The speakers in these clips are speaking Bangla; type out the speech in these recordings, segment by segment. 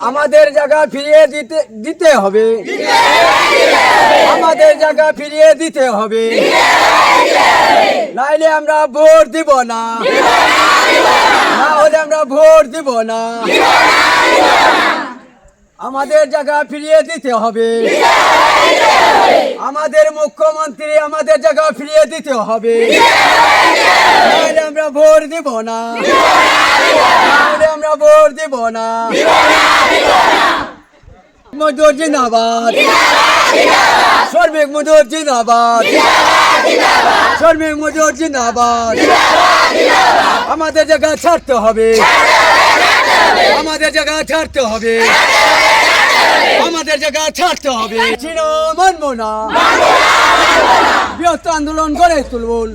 আমাদের জায়গা ফিরিয়ে দিতে দিতে হবে। আমাদের জায়গা ফিরিয়ে দিতে হবে। নাইলে আমরা ভোট দিব না। না হলে আমরা ভোট দিব না। আমাদের জায়গা ফিরিয়ে দিতে হবে। আমাদের মুখ্যমন্ত্রী আমাদের জায়গা ফিরিয়ে দিতে হবে। আমরা ভোট দিব না। আমরা ভোট দিব না। মজুর জিন্দাবাদ। শ্রমিক মজুর জিন্দাবাদ। শ্রমিক মজুর জিন্দাবাদ। আমাদের জায়গা ছাড়তে হবে। আমাদের জায়গা ছাড়তে হবে। আমাদের জায়গা ছাড়তে হবে। চির মানব না বৃহত্ত আন্দোলন গড়ে তুলুন।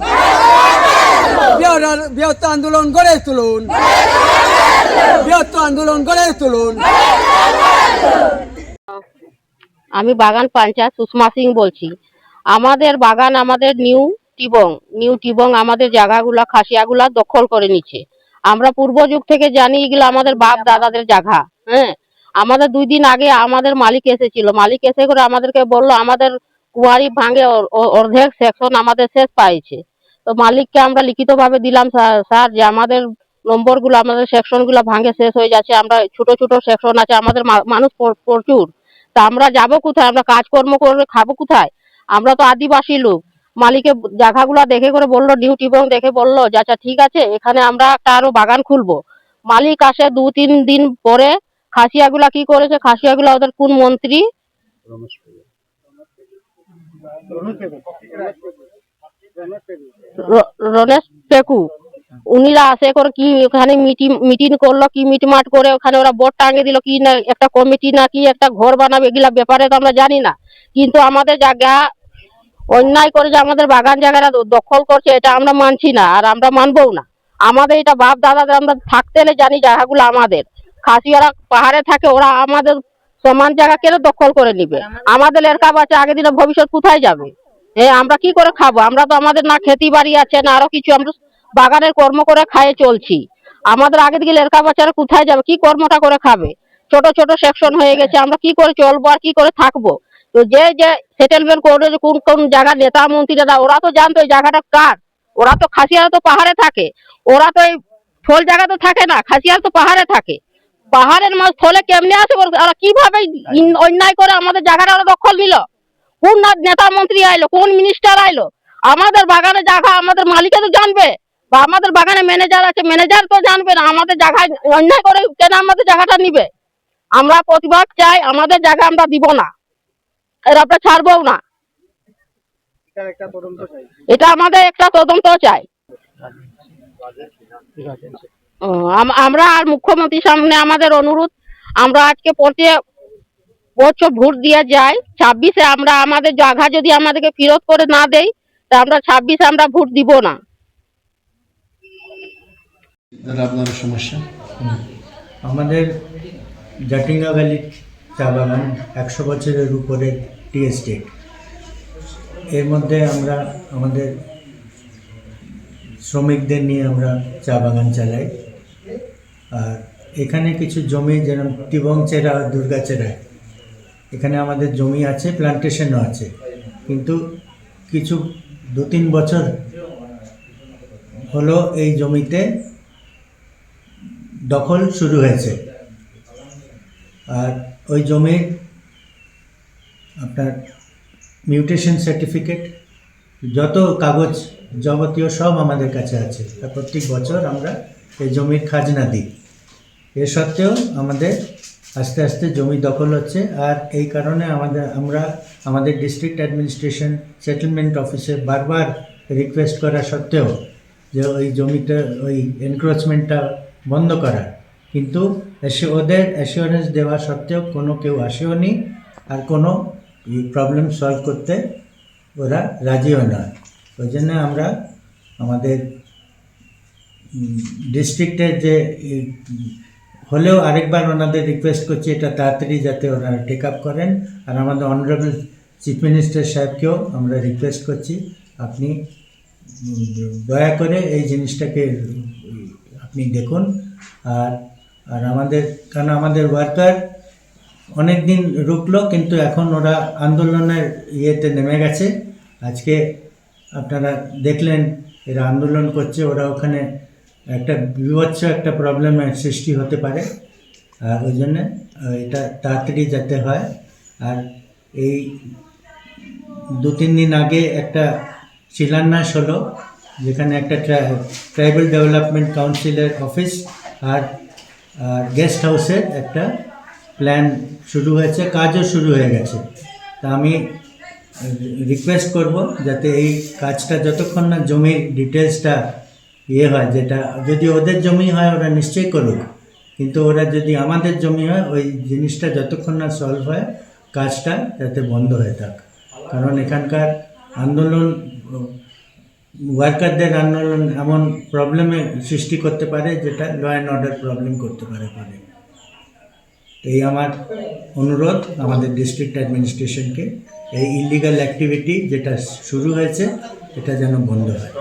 বৃহৎ- বৃহত্ত আন্দোলন গড়ে তুলুন। বৃহত্ত আন্দোলন গড়ে তুলুন। আমি বাগান পঞ্চায়েত সুষমা সিং বলছি। আমাদের বাগান আমাদের নিউ টিবং। নিউ টিবং আমাদের জায়গাগুলা খাসিয়াগুলা দখল করে নিচ্ছে। আমরা পূর্ব যুগ থেকে জানি এগুলো আমাদের বাপ দাদাদের জায়গা হ্যাঁ? আমাদের দুই দিন আগে আমাদের মালিক এসেছিল। মালিক এসে করে আমাদেরকে বলল, আমাদের কুয়ারি ভাঙে অর্ধেক সেকশন আমাদের শেষ পাইছে। তো মালিককে আমরা লিখিতভাবে দিলাম স্যার, যে আমাদের নম্বরগুলো, আমাদের সেকশনগুলো ভাঙে শেষ হয়ে যাচ্ছে। আমরা ছোট ছোট সেকশন আছে, আমাদের মানুষ প্রচুর। তা আমরা যাব কোথায়? আমরা কাজকর্ম করে খাব কোথায়? আমরা তো আদিবাসী লোক। মালিকে জায়গাগুলা দেখে করে বলল ডিউটি এবং দেখে বলল, যে আচ্ছা ঠিক আছে, এখানে আমরা একটা আরও বাগান খুলবো। মালিক আসে দু তিন দিন পরে, খাসিয়াগুলা কি করেছে, খাসিয়াগুলা ওদের কোন মন্ত্রী? র- রমেশ পেকু। উনিরা আসে করে কি ওখানে মিটিং মিটিং করল, কি মিটমাট করে ওখানে ওরা বোর্ড টাঙিয়ে দিল, কি না, একটা কমিটি না কি একটা ঘর বানাবে, এগুলা ব্যাপারে তো আমরা জানি না। কিন্তু আমাদের জায়গা অন্যায় করে যে আমাদের বাগান জায়গাটা দখল করছে, এটা আমরা মানছি না, আর আমরা মানবও না। আমাদের এটা বাপ দাদাদের আমরা থাকতে হলে জানি জায়গাগুলো আমাদের। খাসিয়ারা পাহাড়ে থাকে, ওরা আমাদের সমান জায়গা কেন দখল করে নিবে? আমাদের এরকা বাচ্চা আগে দিনে ভবিষ্যৎ কোথায় যাবে? হ্যাঁ আমরা কি করে খাব? আমরা তো আমাদের না খেতি বাড়ি আছে, না আরও কিছু, আমরা বাগানের কর্ম করে খাইয়ে চলছি। আমাদের আগে দিকে লেরকা বাচ্চারা কোথায় যাবে? কি কর্মটা করে খাবে? ছোট ছোট সেকশন হয়ে গেছে, আমরা কি করে চলবো আর কি করে থাকব? তো যে যে সেটেলমেন্ট করে কোন কোন জায়গা নেতা মন্ত্রীরা ওরা তো জানতো এই জায়গাটা কার। ওরা তো খাসিয়ারা তো পাহাড়ে থাকে। ওরা তো এই ফল জায়গা তো থাকে না, খাসিয়ারা তো পাহাড়ে থাকে। পাহাড়ের মাছ ফলে কেমনে আসে ওরা কীভাবে অন্যায় করে আমাদের জায়গাটা ওরা দখল নিল? কোন নেতা মন্ত্রী আইলো, কোন মিনিস্টার আইলো? আমাদের বাগানে জায়গা আমাদের মালিকে তো জানবে। বা আমাদের বাগানে ম্যানেজার আছে ম্যানেজার তো জানবে না আমাদের জায়গায় অন্যায় করে কেন আমাদের জায়গাটা নিবে? আমরা প্রতিবাদ চাই, আমাদের জায়গা আমরা দিব না। এর আমরা ছাড়বও না। এটা আমাদের একটা তদন্ত চাই। ও, আম- আমরা আর মুখ্যমন্ত্রীর সামনে আমাদের অনুরোধ আমরা আজকে প্রতি বছর ভোট দিয়ে যাই ছাব্বিশে আমরা আমাদের জায়গা যদি আমাদেরকে ফেরত করে না দেয় তা আমরা ছাব্বিশে আমরা ভোট দিব না। আপনার সমস্যা? আমাদের জাটিঙ্গা ভ্যালি চা বাগান একশো বছরের উপরে টি এস্টেট এর মধ্যে আমরা আমাদের শ্রমিকদের নিয়ে আমরা চা বাগান চালাই। আর এখানে কিছু জমি যেরকম টিবংচেরা আর দুর্গাচেরায় এখানে আমাদের জমি আছে প্লান্টেশনও আছে। কিন্তু কিছু দু তিন বছর হলো এই জমিতে দখল শুরু হয়েছে। আর ওই জমির আপনার মিউটেশন সার্টিফিকেট যত কাগজ যাবতীয় সব আমাদের কাছে আছে। আর প্রত্যেক বছর আমরা এই জমির খাজনা দিই। এ সত্ত্বেও আমাদের আস্তে আস্তে জমি দখল হচ্ছে আর এই কারণে আমাদের, আমরা আমাদের ডিস্ট্রিক্ট অ্যাডমিনিস্ট্রেশন সেটেলমেন্ট অফিসে বারবার রিকোয়েস্ট করা সত্ত্বেও যে ওই জমিটা, ওই এনক্রোচমেন্টটা বন্ধ করা। কিন্তু এসে ওদের অ্যাসিওরেন্স দেওয়া সত্ত্বেও কোনো কেউ আসেও নি আর কোনো প্রবলেম সলভ করতে ওরা রাজিও নয় ওই জন্য আমরা আমাদের ডিস্ট্রিক্টের যে হলেও আরেকবার ওনাদের রিকোয়েস্ট করছি এটা তাড়াতাড়ি যাতে ওনারা টেক আপ করেন। আর আমাদের অনারেবল চিফ মিনিস্টার সাহেবকেও আমরা রিকোয়েস্ট করছি, আপনি দয়া করে এই জিনিসটাকে আপনি দেখুন। আর আর আমাদের কারণ আমাদের ওয়ার্কার অনেক দিন রুকলো, কিন্তু এখন ওরা আন্দোলনের ইয়েতে নেমে গেছে। আজকে আপনারা দেখলেন, এরা আন্দোলন করছে, ওরা ওখানে একটা বিভৎস একটা প্রবলেমের সৃষ্টি হতে পারে। আর ওই জন্যে, এটা তাড়াতাড়ি যেতে হয়। আর এই দু তিন দিন আগে একটা শিলান্যাস হলো, যেখানে একটা ট্রাইবাল ডেভেলপমেন্ট কাউন্সিলের অফিস আর গেস্ট হাউসের একটা প্ল্যান শুরু হয়েছে, কাজও শুরু হয়ে গেছে। তা আমি রিকোয়েস্ট করব যাতে এই কাজটা যতক্ষণ না জমির ডিটেলসটা ইয়ে হয়, যেটা যদি ওদের জমি হয় ওরা নিশ্চয়ই করুক। কিন্তু ওরা যদি আমাদের জমি হয়, ওই জিনিসটা যতক্ষণ না সলভ হয়, কাজটা যাতে বন্ধ হয়ে থাক। কারণ এখানকার আন্দোলন ওয়ার্কারদের আন্দোলন এমন প্রবলেমে সৃষ্টি করতে পারে যেটা ল অ্যান্ড অর্ডার প্রবলেম করতে পারে, পরে। এই আমার অনুরোধ আমাদের ডিস্ট্রিক্ট অ্যাডমিনিস্ট্রেশনকে এই ইলিগাল অ্যাক্টিভিটি যেটা শুরু হয়েছে, এটা যেন বন্ধ হয়।